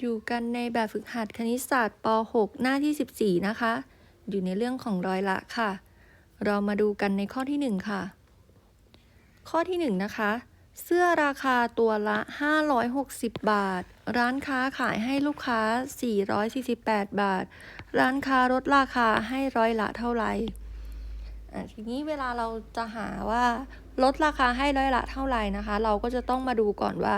อยู่กันในแบบฝึกหัดคณิตศาสตร์ป .6 หน้าที่ 14 นะคะ อยู่ในเรื่องของร้อยละค่ะ เรามาดูกันในข้อที่ 1 ค่ะ ข้อที่ 1 นะคะ เสื้อราคาตัวละ 560 บาท ร้านค้าขายให้ลูกค้า 448 บาท ร้านค้าลดราคาให้ร้อยละเท่าไหร่ทีนี้เวลาเราจะหาว่า ลดราคาให้ร้อยละเท่าไหร่นะคะ เราก็จะต้องมาดูก่อนว่า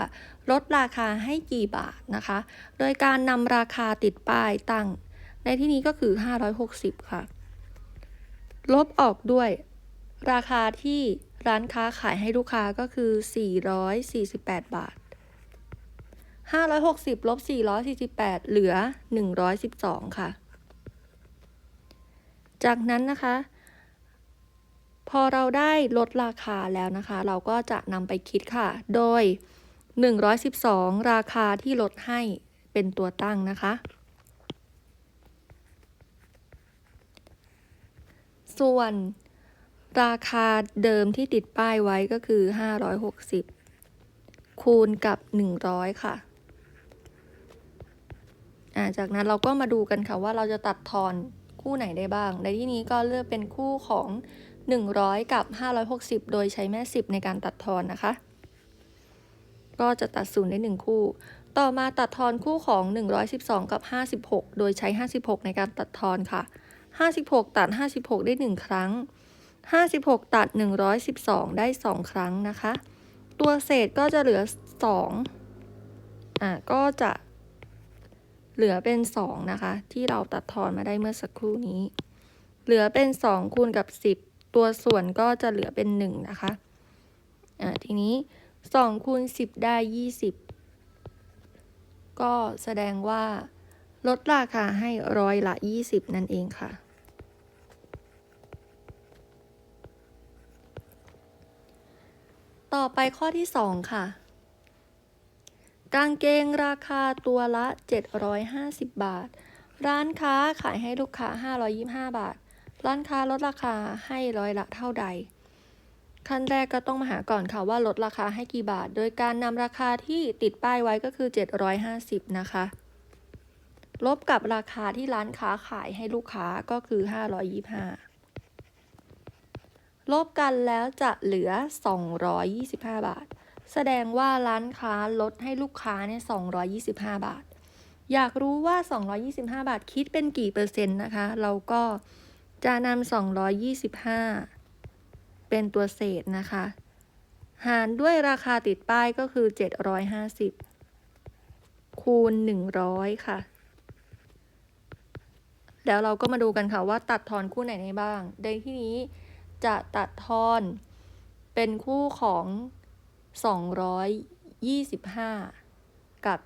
ลดราคาให้กี่บาทนะคะ โดยการนำราคาติดป้ายตั้ง ในที่นี้ก็คือ 560 ค่ะ ลบออกด้วย ราคาที่ร้านค้าขายให้ลูกค้าก็คือ 448 บาท 560ลบ448 เหลือ 112 ค่ะ จากนั้นนะคะ พอเราได้ลดราคาแล้วนะคะ เราก็จะนำไปคิดค่ะ โดย 112 ราคาที่ลดให้เป็นตัวตั้งนะคะ ส่วนราคาเดิมที่ติดป้ายไว้ก็คือ 560 คูณกับ 100 ค่ะอ่าจากนั้นเราก็มาดูกันค่ะว่าเราจะตัดทอนคู่ไหนได้บ้าง ในที่นี้ก็เลือกเป็นคู่ของ 100 กับ 560 โดยใช้แม่ 10 ในการตัดทอนนะคะ ก็จะตัดศูนย์ได้ 1 คู่ ต่อมาตัดทอนคู่ของ 112 กับ 56 โดยใช้ 56 ในการตัดทอนค่ะ 56 ตัด 56 ได้ 1 ครั้ง 56 ตัด 112 ได้ 2 ครั้งนะคะ ตัวเศษก็จะเหลือ 2 อ่าก็จะเหลือเป็น 2 นะคะ ที่เราตัดทอนมาได้เมื่อสักครู่นี้ เหลือเป็น 2 คูณกับ 10 ตัวส่วนก็จะเหลือเป็น 1 นะคะ อ่า ทีนี้2คูณ10 ได้ 20 ก็แสดงว่า ลดราคาให้ร้อยละ 20 นั่นเองค่ะ ต่อไปข้อที่ 2 ค่ะ กางเกงราคาตัวละ 750 บาท ร้านค้าขายให้ลูกค้า 525 บาท ร้านค้าลดราคาให้ร้อยละเท่าใด ขั้นแรกก็ต้องมาหาก่อนค่ะว่าลดราคาให้กี่บาท โดยการนำราคาที่ติดป้ายไว้ก็คือ 750 นะคะ ลบกับราคาที่ร้านค้าขายให้ลูกค้าก็คือ 525 ลบกันแล้วจะเหลือ 225 บาท แสดงว่าร้านค้าลดให้ลูกค้าเนี่ย225 บาท อยากรู้ว่า 225 บาทคิดเป็นกี่เปอร์เซ็นต์นะคะ เราก็ จะนำ225 เป็นตัวเศษนะคะ หารด้วยราคาติดป้ายก็คือ 750 คูณ 100 ค่ะ แล้วเราก็มาดูกันค่ะว่าตัดทอนคู่ไหนได้บ้าง ในที่นี้จะตัดทอนเป็นคู่ของ 225 กับ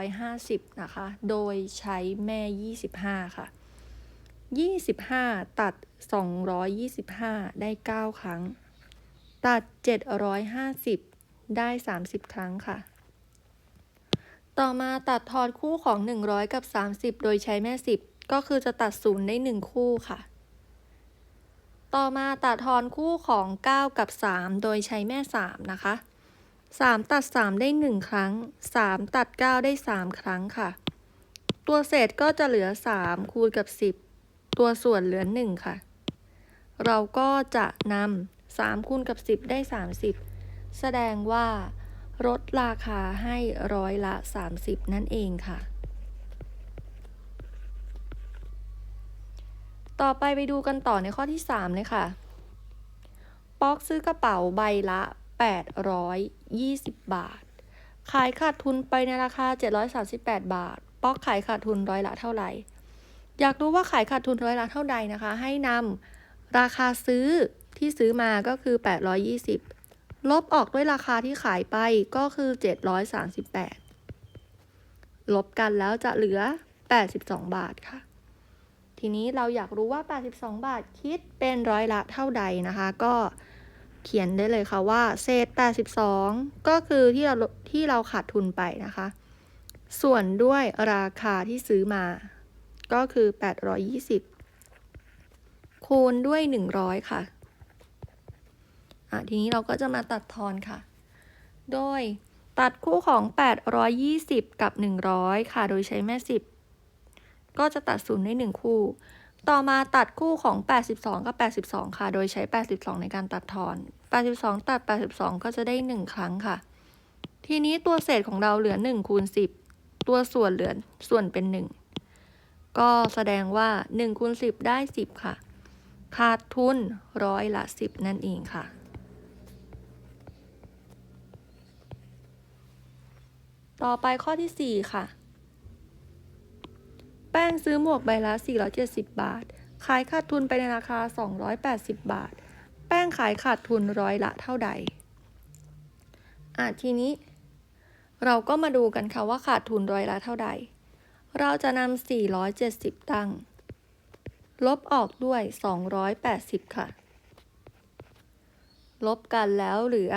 750 นะคะ โดยใช้แม่ 25 ค่ะ 25 ตัด 225 ได้ 9 ครั้ง ตัด 750 ได้ 30 ครั้งค่ะ ต่อมาตัดทอนคู่ของ 100 กับ 30 โดยใช้แม่ 10 ก็คือจะตัดศูนย์ได้ 1 คู่ค่ะ ต่อมาตัดทอนคู่ของ 9 กับ 3 โดยใช้แม่ 3 นะคะ 3 ตัด 3 ได้ 1 ครั้ง 3 ตัด 9 ได้ 3 ครั้งค่ะ ตัวเศษก็จะเหลือ 3 คูณกับ 10 ตัวส่วนเหลือ 1 ค่ะ เราก็จะนำ3คูณกับ 10 ได้ 30 แสดงว่าลดราคาให้ร้อยละ 30 นั่นเองค่ะ ต่อไปไปดูกันต่อในข้อที่ 3 เลยค่ะ ป๊อกซื้อกระเป๋าใบละ 820 บาท ขายขาดทุนไปในราคา 738 บาท ป๊อกขายขาดทุนร้อยละเท่าไหร่ อยากรู้ว่าขายขาดทุนร้อยละเท่าใดนะคะ ให้นำราคาซื้อที่ซื้อมาก็คือ 820 ลบออกด้วยราคาที่ขายไปก็คือ 738 ลบกันแล้วจะเหลือ 82 บาทค่ะ ทีนี้เราอยากรู้ว่า 82 บาทคิดเป็นร้อยละเท่าใดนะคะ ก็เขียนได้เลยค่ะว่า เศษ 82 ก็คือที่เราที่เราขาดทุนไปนะคะ ส่วนด้วยราคาที่ซื้อมา ก็คือ 820 คูณด้วย 100 ค่ะอะ ทีนี้เราก็จะมาตัดทอนค่ะ โดยตัดคู่ของ 820 กับ 100 ค่ะ โดยใช้แม่ 10 ก็จะตัดศูนย์ได้ 1 คู่ ต่อมาตัดคู่ของ 82 กับ 82 ค่ะ โดยใช้ 82 ในการตัดทอน 82 ตัด 82 ก็จะได้ 1 ครั้งค่ะ ทีนี้ตัวเศษของเราเหลือ 1 คูณ 10 ตัวส่วนเหลือส่วนเป็น 1 ก็แสดงว่า1คูณ10 ได้ 10 ค่ะ ขาดทุนร้อยละ 10 นั่นเองค่ะ ต่อไปข้อที่ 4 ค่ะ แป้งซื้อหมวกใบละ 470 บาท ขายขาดทุนไปในราคา 280 บาท แป้งขายขาดทุนร้อยละเท่าใดอะทีนี้ เราก็มาดูกันค่ะว่าขาดทุนร้อยละเท่าใด เราจะนำ 470 ตั้ง ลบออกด้วย 280 ค่ะ ลบกันแล้วเหลือ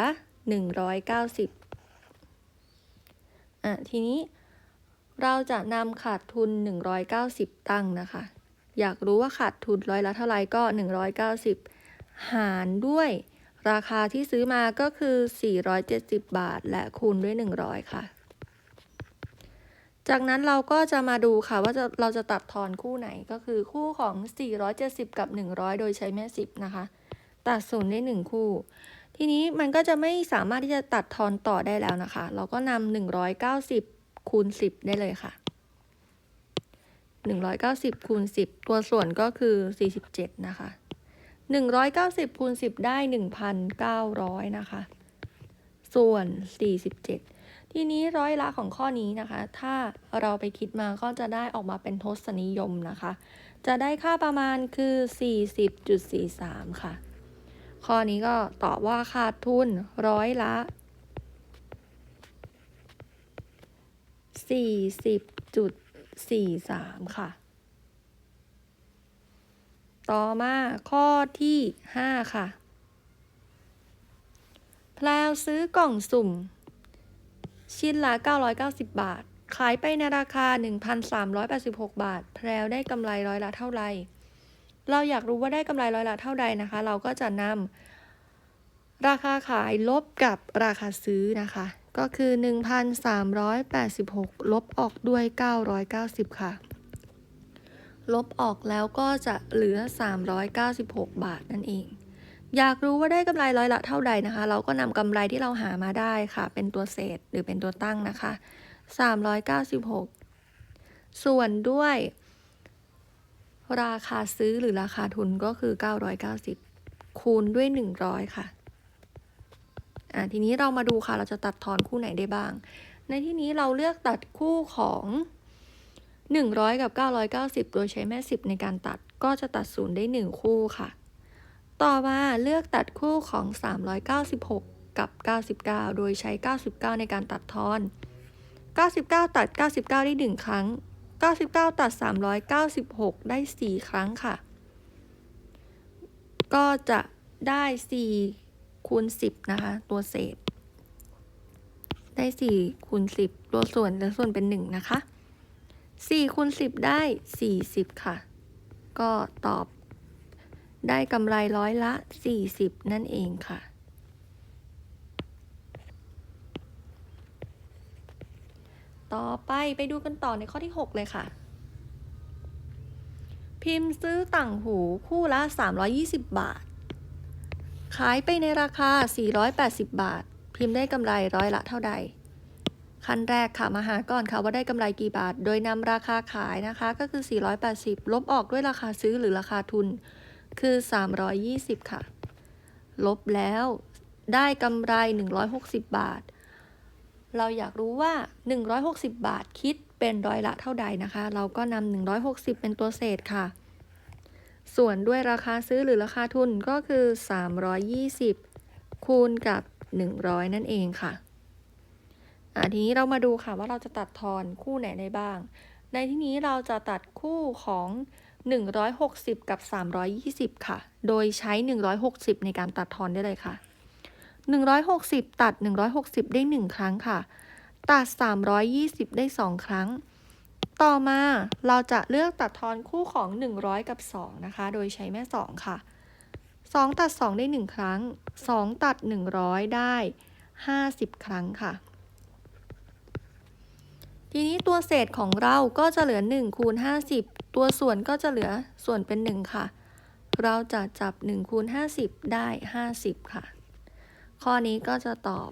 190 อะ ทีนี้เราจะนำขาดทุน 190 ตั้งนะคะ อยากรู้ว่าขาดทุนร้อยละเท่าไหร่ก็ 190 หารด้วย ราคาที่ซื้อมาก็คือ 470 บาท และคูณด้วย 100 ค่ะ จากนั้นเราก็จะมาดูค่ะว่าจะเราจะตัดทอนคู่ไหนก็คือคู่ของ 470 กับ 100 โดยใช้แม่ 10 นะคะ ตัดศูนย์ได้ 1 คู่ ทีนี้มันก็จะไม่สามารถที่จะตัดทอนต่อได้แล้วนะคะ เราก็นำ190 คูณ 10 ได้เลยค่ะ 190 คูณ 10 ตัวส่วนก็คือ 47 นะคะ 190 คูณ 10 ได้ 1,900 นะคะ ส่วน 47 ทีนี้ร้อยละของข้อนี้นะคะ ถ้าเราไปคิดมาก็จะได้ออกมาเป็นทศนิยมนะคะ จะได้ค่าประมาณคือ 40.43 ค่ะ ข้อนี้ก็ตอบว่าขาดทุนร้อยละ 40.43 ค่ะ ต่อมาข้อที่ 5 ค่ะ แพลวซื้อกล่องสุ่ม ชิ้นละ 990 บาท ขายไปในราคา 1,386 บาท แพลวได้กำไรร้อยละเท่าไร เราอยากรู้ว่าได้กำไรร้อยละเท่าใดนะคะ เราก็จะนำราคาขายลบกับราคาซื้อนะคะ ก็คือ 1,386 ลบออกด้วย 990 ค่ะ ลบออกแล้วก็จะเหลือ 396 บาทนั่นเอง อยากรู้ว่าได้กำไรร้อยละเท่าใดนะคะ เราก็นำกำไรที่เราหามาได้ค่ะ เป็นตัวเศษหรือเป็นตัวตั้งนะคะ 396 ส่วนด้วย ราคาซื้อหรือราคาทุนก็คือ 990 คูณด้วย 100 ค่ะอ่าทีนี้เรามาดูค่ะ เราจะตัดทอนคู่ไหนได้บ้าง ในที่นี้เราเลือกตัดคู่ของ 100 กับ 990 โดยใช้แม่ 10 ในการตัดก็จะตัดศูนย์ได้ 1 คู่ค่ะ ต่อมาเลือกตัดคู่ของ 396 กับ 99 โดยใช้ 99 ในการตัดทอน 99 ตัด 99 ได้ 1 ครั้ง 99 ตัด 396 ได้ 4 ครั้งค่ะ ก็จะได้ 4 คูณ 10 นะคะ ตัวเศษ ได้ 4 คูณ 10 ตัวส่วนและส่วนเป็น 1 นะคะ 4คูณ10 ได้ 40 ค่ะ ก็ตอบ ได้กำไรร้อยละ 40 นั่นเองค่ะ ต่อไปไปดูกันต่อในข้อที่ 6 เลยค่ะ พิมพ์ซื้อต่างหูคู่ละ 320 บาท ขายไปในราคา 480 บาท พิมพ์ได้กำไรร้อยละเท่าใด ขั้นแรกค่ะ มาหาก่อนค่ะว่าได้กำไรกี่บาท โดยนำราคาขายนะคะก็คือ 480 ลบออกด้วยราคาซื้อหรือราคาทุน คือ 320 ค่ะ ลบแล้วได้กำไร 160 บาท เราอยากรู้ว่า 160 บาทคิดเป็นร้อยละเท่าใดนะคะ เราก็นำ160 เป็นตัวเศษค่ะ ส่วนด้วยราคาซื้อหรือราคาทุนก็คือ 320 คูณกับ 100 นั่นเองค่ะอะทีนี้เรามาดูค่ะว่าเราจะตัดทอนคู่ไหนได้บ้าง ในที่นี้เราจะตัดคู่ของ 160 กับ 320 ค่ะ โดยใช้ 160 ในการตัดทอนได้เลยค่ะ 160 ตัด 160 ได้ 1 ครั้งค่ะ ตัด 320 ได้ 2 ครั้ง ต่อมาเราจะเลือกตัดทอนคู่ของ 100 กับ 2 นะคะ โดยใช้แม่ 2 ค่ะ 2 ตัด 2 ได้ 1 ครั้ง 2 ตัด 100 ได้ 50 ครั้งค่ะ ทีนี้ตัวเศษของเราก็จะเหลือ1คูณ50 ตัวส่วนก็จะเหลือส่วนเป็น 1 ค่ะ เราจะจับ1คูณ50 ได้ 50 ค่ะ ข้อนี้ก็จะตอบ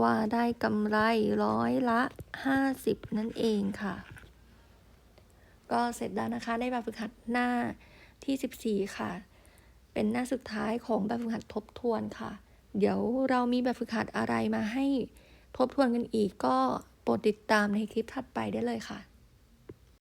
ว่าได้กำไรร้อยละ 50 นั่นเองค่ะ ก็เสร็จแล้วนะคะในแบบฝึกหัดหน้าที่ 14 ค่ะ เป็นหน้าสุดท้ายของแบบฝึกหัดทบทวนค่ะ เดี๋ยวเรามีแบบฝึกหัดอะไรมาให้ทบทวนกันอีกก็ โปรดติดตามในคลิปถัดไปได้เลยค่ะ